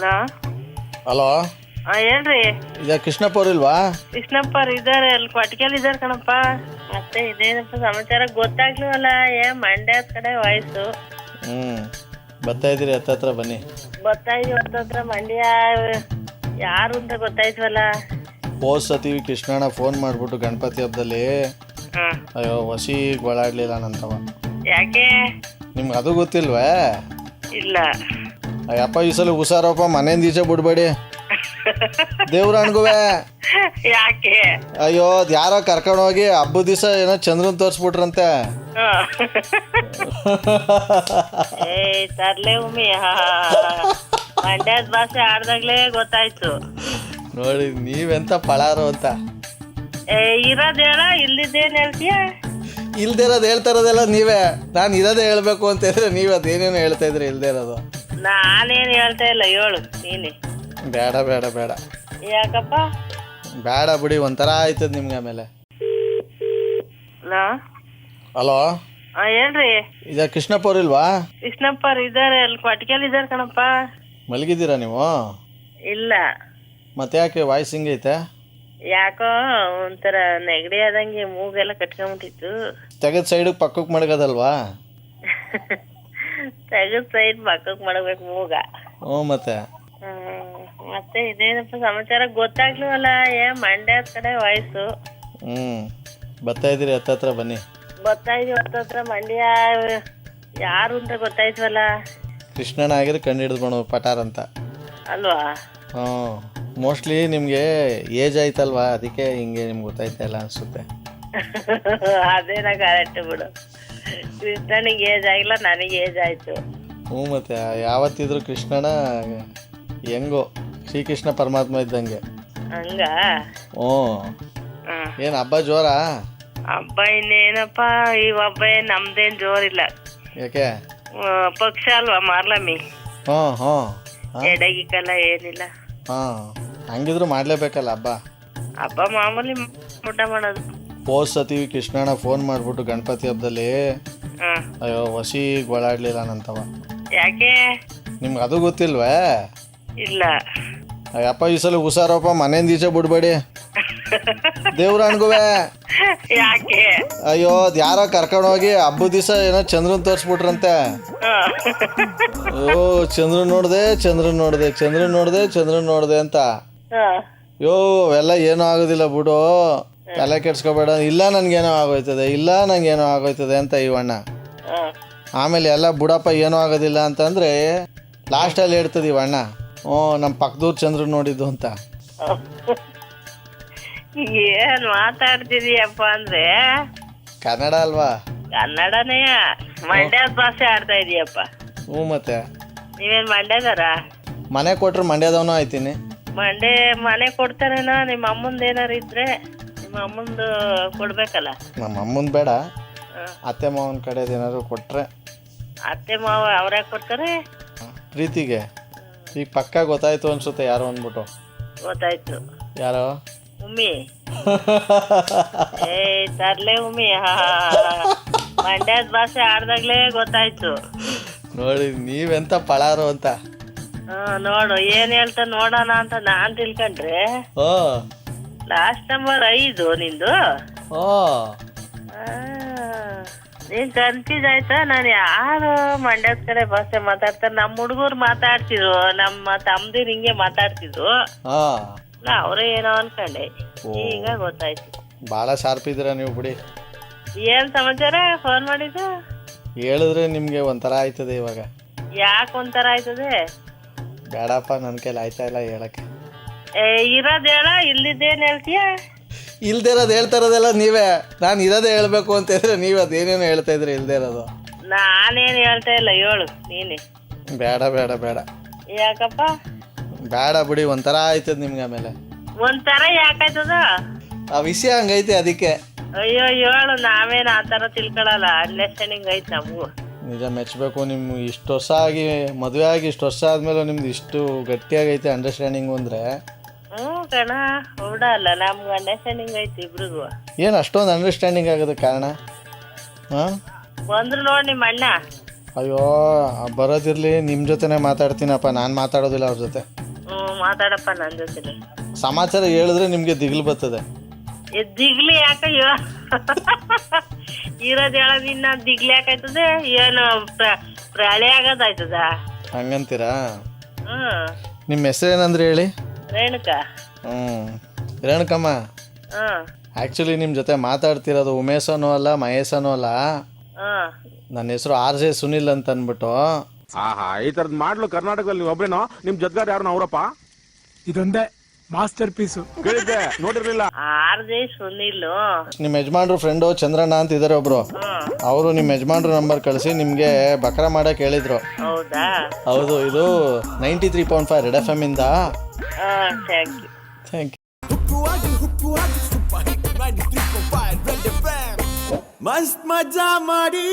Hello? Hello? ಹಾಂ ಹೇಳ್ರಿ. ಈಗ ಕೃಷ್ಣಪ್ಪ ಅವ್ರು ಇಲ್ವಾ? ಕೃಷ್ಣಪ್ಪ ಇದಾರೆ ಅಲ್ಲಿ ಕೊಟ್ಟಿಗೆಲ್ ಇದ್ದಾರೆ ಕಣಪ್ಪ. ಮತ್ತೆ ಇದೇನಪ್ಪ ಸಮಾಚಾರ ಗೊತ್ತಾಗ್ಲಿವಲ್ಲ ಏ ಮಂಡ್ಯ ಕಡೆ ವಯಸ್ಸು. ಹ್ಮ್. ಬರ್ತಾ ಇದ್ದೀರಿ ಹತ್ತತ್ರ ಬನ್ನಿ. ಗೊತ್ತಾಯ್ತು ಹತ್ರ. ಮಂಡ್ಯ ಯಾರು ಅಂತ ಗೊತ್ತಾಯ್ತವಲ್ಲ ಹೋದ್ ಸತಿ ಕೃಷ್ಣಣ್ಣ ಫೋನ್ ಮಾಡ್ಬಿಟ್ಟು ಗಣಪತಿ ಹಬ್ಬದಲ್ಲಿ ಹಾಂ. ಅಯ್ಯೋ ವಸಿ ಒಳಾಡ್ಲಿಲ್ಲ ನಂತವ. ಯಾಕೆ? ನಿಮ್ಗೆ ಅದು ಗೊತ್ತಿಲ್ವೇ? ಇಲ್ಲ. ಅಯ್ಯಪ್ಪ ಈ ಸಲ ಹುಷಾರಪ್ಪ ಮನೆಯಿಂದ ಈಚೆ ಬಿಡ್ಬೇಡಿ. ದೇವ್ರಣ್ಗುವೆ ಯಾಕೆ? ಅಯ್ಯೋ ಅದ್ ಯಾರೋ ಕರ್ಕೊಂಡು ಹೋಗಿ ಹಬ್ಬದ ದಿವಸ ಏನೋ ಚಂದ್ರನ್ ತೋರಿಸ್ಬಿಟ್ರಂತೆ. ಏ ತರ್ಲೆ ಉಮಿ ಮಂಡ್ಯದ ಭಾಷೆ ಆಡ್ದಾಗ್ಲೇ ಗೊತ್ತಾಯ್ತು. ನೋಡಿ ನೀವೆಂತ ಪಳಾರು ಅಂತ. ಏ ಇರೋದ್ ಹೇಳ ಇಲ್ಲಿದ್ದೇನ್ ಹೇಳ್ತೀಯ? ಇಲ್ದೇ ಇರೋದು ಹೇಳ್ತಾ ಇರೋದೆಲ್ಲ ನೀವೇ. ನಾನು ಇರೋದೇ ಹೇಳ್ಬೇಕು ಅಂತ ಹೇಳಿದ್ರೆ ನೀವು ಅದೇನೇನು ಹೇಳ್ತಾ ಇದ್ರಿ ಇಲ್ದೇ ಇರೋದು. ನಾನೇನ್ ಹೇಳ್ತಾ ಇಲ್ಲ ಹೇಳು ನೀನೆ. ಬೇಡ ಬೇಡ ಬೇಡ. ಯಾಕಪ್ಪ? ಬೇಡ ಬಿಡಿ ಒಂಥರ ಆಯ್ತದ ನಿಮ್ಗೆ ಆಮೇಲೆ. ಹಲೋ? ಹಲೋ? ಆ, ಹೇಳ್ರಿ. ಇದ ಕೃಷ್ಣಪ್ಪ ಅವ್ರು ಇಲ್ವಾ? ಕೃಷ್ಣಪ್ಪ ಇದಾರೆ ಅಲ್ಲಿ ಕೊಟ್ಟಿಗೆಲ್ ಇದಾರೆ ಕಣಪ್ಪ. ಮಲಗಿದ್ದೀರಾ ನೀವು? ಇಲ್ಲ. ಮತ್ತೆ ಯಾಕೆ ವಾಯ್ಸ್ ಹಿಂಗೈತೆ ಯಾಕೋ ಒಂಥರ ನೆಗಡಿ ಆದಂಗೆ ಮೂಗೆಲ್ಲ ಕಟ್ಕೊಂಬಿಟ್ಟಿತ್ತು. ತೆಗೆದ ಸೈಡಿಗೆ ಪಕ್ಕಕ್ಕೆ ಮಡಗೋದಲ್ವಾ ತೆಗದ್ ಸೈಡ್ ಮಾಡಬೇಕು ಮಾಡ್ಬೇಕು ಮೂಗ. ಹ್ಞೂ ಮತ್ತೆ. ಹ್ಮ್. ಮತ್ತೆ ಇದೇನಪ್ಪ ಸಮಾಚಾರ ಗೊತ್ತಾಗ್ಲಿವಲ್ಲ ಏ ಮಂಡ್ಯ ಕಡೆ ವಯಸ್ಸು. ಹ್ಞೂ ಬರ್ತಾ ಇದ್ದೀರಿ ಹತ್ತತ್ರ ಬನ್ನಿ. ಗೊತ್ತಾಯ್ತು ಹತ್ತತ್ರ ಮಂಡ್ಯ ಯಾರು ಅಂತ ಗೊತ್ತಾಯ್ತವಲ್ಲ? ಕೃಷ್ಣನ ಆಗಿದ್ರೆ ಕಂಡು ಹಿಡಿದ್ಬಿಡು ಪಟಾರ್ ಅಂತ. ಅಲ್ವಾ? ಹ್ಞೂ ಮೋಸ್ಟ್ಲಿ ನಿಮಗೆ ಏಜ್ ಆಯ್ತಲ್ವಾ ಅದಕ್ಕೆ ಹಿಂಗೆ ನಿಮ್ಗೆ ಗೊತ್ತಾಯ್ತಾ ಇಲ್ಲ ಅನಿಸುತ್ತೆ. ಅದೇನ ಕರೆಕ್ಟ್ ಬಿಡು. ಕೃಷ್ಣನಿಗೆ ಏಜ್ ಆಗಿಲ್ಲ ನನಗೆ ಏಜ್ ಆಯ್ತು. ಹ್ಞೂ ಮತ್ತೆ ಯಾವತ್ತಿದ್ರು ಕೃಷ್ಣನ ಹೆಂಗೋ ಶ್ರೀಕೃಷ್ಣ ಪರಮಾತ್ಮ ಇದ್ದಂಗೆ. ಹಂಗ? ಹ್ಞೂ. ಏನು ಹಬ್ಬ ಜೋರಾ? ಹಬ್ಬ ಇನ್ನೇನಪ್ಪ ಈ ಹಬ್ಬ ಏನ್ ನಮ್ದೇನ್ ಜೋರಿಲ್ಲ. ಯಾಕೆ? ಆ, ಪಕ್ಷ ಅಲ್ವಾ ಮಾರ್ಲಮ್ಮಿ? ಹ್ಞೂ ಹ್ಞೂ. ಹಾಂ. ಎಡಗಿಕ್ಕಲ್ಲ ಏನಿಲ್ಲ. ಹಾಂ ಹಂಗಿದ್ರು ಮಾಡಲೇಬೇಕಲ್ಲ ಹಬ್ಬ? ಹಬ್ಬ ಮಾಮೂಲಿ ಊಟ ಮಾಡೋದು. ಪೋಸ್ ಸತಿ ಕೃಷ್ಣಣ್ಣ ಫೋನ್ ಮಾಡಿಬಿಟ್ಟು ಗಣಪತಿ ಹಬ್ಬದಲ್ಲಿ ಅಯ್ಯೋ ವಸಿ ಒಳಾಡ್ಲಿಲ್ಲ ನಂತವ. ಯಾಕೆ? ನಿಮ್ಗೆ ಅದು ಗೊತ್ತಿಲ್ವೇ? ಇಲ್ಲ. ಅಯ್ಯಪ್ಪ ಈ ಸಲ ಹುಷಾರಪ್ಪ ಮನೆಯಿಂದ ಈಚೆ ಬಿಡ್ಬೇಡಿ. ದೇವ್ರಣ್ಗುವೆ ಯಾಕೆ? ಅಯ್ಯೋ ಅದ್ ಯಾರೋ ಕರ್ಕೊಂಡು ಹೋಗಿ ಹಬ್ಬದ ದಿವಸ ಏನೋ ಚಂದ್ರನ್ ತೋರಿಸ್ಬಿಟ್ರಂತೆ. ಓ ಚಂದ್ರನ್ ನೋಡ್ದೆ ಚಂದ್ರನ್ ನೋಡ್ದೆ ಚಂದ್ರನ್ ನೋಡ್ದೆ ಚಂದ್ರನ್ ನೋಡ್ದೆ ಅಂತ. ಅಯ್ಯೋ ಯೋ ಅವೆಲ್ಲ ಏನೂ ಆಗೋದಿಲ್ಲ ಬಿಡು. ತಲೆ ಕೆಡ್ಸ್ಕೊಬೇಡ. ಇಲ್ಲ ನನ್ಗೇನೋ ಆಗೋಯ್ತದೆ. ಇಲ್ಲ ನಂಗೇನೋ ಆಗೋಯ್ತದೆ ಅಂತ ಇವಣ್ಣ. ಆಮೇಲೆ ಎಲ್ಲ ಬುಡಪ್ಪ ಏನೂ ಆಗೋದಿಲ್ಲ ಅಂತಂದ್ರೆ ಲಾಸ್ಟಲ್ಲಿ ಹೇಳ್ತದೆ ಇವಣ್ಣ ಓ ನಮ್ಮ ಪಕ್ಕದೂರು ಚಂದ್ರನ್ ನೋಡಿದ್ದು ಅಂತ. ಏನ್ ಮಾತಾಡ್ತಿದೀಯಪ್ಪ ಅಂದ್ರೆ? ಕನ್ನಡ ಅಲ್ವಾ? ಕನ್ನಡನೇ. ಮಂಡ್ಯದ ಭಾಷೆ ಆಡ್ತಾ ಇದೀಯಪ್ಪ. ಹ್ಞೂ ಮತ್ತೆ. ನೀವೇನ್ ಮಂಡ್ಯದಾರ ಮನೆ ಕೊಟ್ರೆ ಮಂಡ್ಯದವನು ಆಯ್ತೀನಿ. ಮಂಡ್ಯ ಮನೆ ಕೊಡ್ತಾರೇನ ನಿಮ್ಮ ಅಮ್ಮಂದ ಏನಾರು ಇದ್ರೆ? ನಿಮ್ಮ ಅಮ್ಮಂದು ಕೊಡ್ಬೇಕಲ್ಲ. ನಮ್ಮ ಅಮ್ಮನ ಬೇಡ ಅತ್ತೆ ಮಾವನ ಕಡೆದು ಏನಾದ್ರು ಕೊಟ್ರೆ. ಅತ್ತೆ ಮಾವ ಅವ್ರ್ಯಾಕ್ ಕೊಡ್ತಾರೆ? ಪ್ರೀತಿಗೆ. ಈಗ ಪಕ್ಕ ಗೊತ್ತಾಯ್ತು ಅನ್ಸುತ್ತೆ ಯಾರೋ ಅಂದ್ಬಿಟ್ಟು. ಗೊತ್ತಾಯ್ತು. ಯಾರೋ? ಉಮ್ಮಿ. ಏ ತರ್ಲೆ ಉಮ್ಮಿ ಹಾ ಮಂಡ್ಯದ ಭಾಷೆ ಆಡ್ದಾಗ್ಲೇ ಗೊತ್ತಾಯ್ತು. ನೋಡಿ ನೀವೆಂತ ಪಳಾರು ಅಂತ. ಹ್ಮ್ ನೋಡು ಏನ್ ಹೇಳ್ತಾ ನೋಡೋಣ ಅಂತ ನಾನ್ ತಿಳ್ಕೊಂಡ್ರೆ ಓ ಲಾಸ್ಟ್ ನಂಬರ್ ಐದು ನಿಂದು? ಓ. ಆ, ನೀನ್ ಕನ್ಫ್ಯೂಸ್ ಆಯ್ತಾ? ನಾನು ಯಾರು ಮಂಡ್ಯದ ಕಡೆ ಭಾಷೆ ಮಾತಾಡ್ತಾರೆ ನಮ್ಮ ಹುಡುಗರು ಮಾತಾಡ್ತಿದ್ರು ನಮ್ಮ ತಮ್ದಿರ್ ಹಿಂಗೆ ಮಾತಾಡ್ತಿದ್ರು. ಹಾ ನಾ ಅವರೇ ಏನೋ ಅನ್ಕೊಂಡೆ. ಈಗ ಗೊತ್ತಾಯ್ತು. ಭಾಳ ಶಾರ್ಪ್ ಇದ್ದೀರಾ ನೀವು ಬಿಡಿ. ಏನ್ ಸಮಾಚಾರ? ಫೋನ್ ಮಾಡಿದ್ದು? ಹೇಳಿದ್ರೆ ನಿಮಗೆ ಒಂಥರ ಆಯ್ತದೆ ಇವಾಗ. ಯಾಕೆ ಒಂಥರ ಆಯ್ತದೆ? ಬೇಡಪ್ಪ ನನ್ನ ಕೈಲಿ ಆಯ್ತಾ ಇಲ್ಲ ಹೇಳಕ್ಕೆ. ಇರೋದ್ ಹೇಳ ಇಲ್ಲಿದ್ದೇನ್ ಹೇಳ್ತೀಯ? ಇಲ್ದೇ ಇರೋದು ಹೇಳ್ತಾ ಇರೋದೆಲ್ಲ ನೀವೇ. ನಾನು ಇರೋದೇ ಹೇಳ್ಬೇಕು ಅಂತ ಹೇಳಿದ್ರೆ ನೀವು ಅದೇನೇನು ಹೇಳ್ತಾ ಇದ್ರಿ ಇಲ್ದೇ ಇರೋದು. ನಾನೇನ್ ಹೇಳ್ತಾ ಇಲ್ಲ ಹೇಳು ನೀನೆ. ಬೇಡ ಬೇಡ ಬೇಡ. ಯಾಕಪ್ಪ? ಬೇಡ ಬಿಡಿ ಒಂಥರ ಆಯ್ತದ ನಿಮ್ಗೆ ಆಮೇಲೆ. ಒಂಥರ ಯಾಕಾಯ್ತದ? ಆ ವಿಷಯ ಹಂಗೈತೆ ಅದಕ್ಕೆ. ಅಯ್ಯೋ ಹೇಳು ನಾವೇನ್ ಆ ಥರ ತಿಳ್ಕೊಳಲ್ಲ ಅಂಡರ್ಸ್ಟ್ಯಾಂಡಿಂಗ್ ಐತ್ ನಮಗೂ. ನಿಜ ಮೆಚ್ಚಬೇಕು ನಿಮ್ಮ ಇಷ್ಟು ವರ್ಷ ಆಗಿ ಮದುವೆ ಆಗಿ ಇಷ್ಟು ವರ್ಷ ಆದಮೇಲೆ ನಿಮ್ದು ಇಷ್ಟು ಗಟ್ಟಿಯಾಗೈತೆ ಅಂಡರ್ಸ್ಟ್ಯಾಂಡಿಂಗು ಅಂದರೆ. ಕಣ ಅಲ್ಲ ನಮ್ಗೆ ಅಂಡರ್ಸ್ಟ್ಯಾಂಡಿಂಗ್ ಐತಿ ಇಬ್ರಿಗೂ. ಏನು ಅಷ್ಟೊಂದು ಅಂಡರ್ಸ್ಟ್ಯಾಂಡಿಂಗ್ ಆಗೋದಕ್ಕೆ ಕಾರಣ? ಹಾಂ? ಬಂದ್ರು ನೋಡಿ ನಿಮ್ಮ ಅಣ್ಣ. ಅಯ್ಯೋ ಬರೋದಿರ್ಲಿ ನಿಮ್ಮ ಜೊತೆನೇ ಮಾತಾಡ್ತೀನಪ್ಪ ನಾನು ಮಾತಾಡೋದಿಲ್ಲ ಅವ್ರ ಜೊತೆ. ಹ್ಞೂ ಮಾತಾಡಪ್ಪ ನನ್ನ ಜೊತೆ ಸಮಾಚಾರ ಹೇಳಿದ್ರೆ ನಿಮಗೆ ದಿಗಿಲು ಬರ್ತದೆ. ದಿಗ್ಲಿ ಯಾಕಯ್ಯೋ ಇರೋದ್ ಹೇಳೋದ್ ಇನ್ನ ದಿಗ್ಲಿ ಯಾಕಾಯ್ತದೆ? ಏನು ಪ್ರ- ಪ್ರಳಯ ಆಗೋದಾಯ್ತದ? ಹಂಗಂತೀರಾ? ಹ್ಮ್. ನಿಮ್ಮ ಹೆಸರೇನಂದ್ರೆ ಹೇಳಿ? ರೇಣುಕಾ. ಹ್ಞೂ ರೇಣುಕಮ್ಮ ಆಕ್ಚುಲಿ ನಿಮ್ ನಿಮ್ಮ ಜೊತೆ ಮಾತಾಡ್ತಿರೋದು ಉಮೇಶನೂ ಅಲ್ಲ ಮಹೇಶನು ಅಲ್ಲ. ಹ್ಮ್ ನನ್ನ ಹೆಸರು ಆರ್ ಜೆ ಸುನಿಲ್ ಅಂತ ಅಂದ್ಬಿಟ್ಟು ಆಹಾ ಈ ತರದ್ ಮಾಡ್ಲು ಕರ್ನಾಟಕದಲ್ಲಿ ನೀವು ಒಬ್ರೇನೋ? ನಿಮ್ ಜೊತೆಗಾರ ಯಾರು ಅವರಪ್ಪ? ಇದೊಂದೇ ಮಾಸ್ಟರ್ ಪೀಸು. ಕೇಳಿದ್ದೆ ನೋಡಿರ್ಲಿಲ್ಲ. R J Sunil. ನಿಮ್ಮ ಯಜಮಾನ್ರು ಫ್ರೆಂಡು ಚಂದ್ರಣ್ಣ ಅಂತ ಇದ್ದಾರೆ ಒಬ್ರು. ಹ್ಮ್ ಅವರು ನಿಮ್ಮ ಯಜಮಾನ್ರು ನಂಬರ್ ಕಳಿಸಿ ನಿಮಗೆ ಬಕ್ರ ಮಾಡಕ್ಕೆ ಹೇಳಿದ್ರು. ಹೌದಾ? ಹೌದು ಇದು ninety three point five red F M ಇಂದ. ಹಾ ಥ್ಯಾಂಕ್ ಯು ಥ್ಯಾಂಕ್ ಮಸ್ತ್ ಮಜಾ ಮಾಡಿ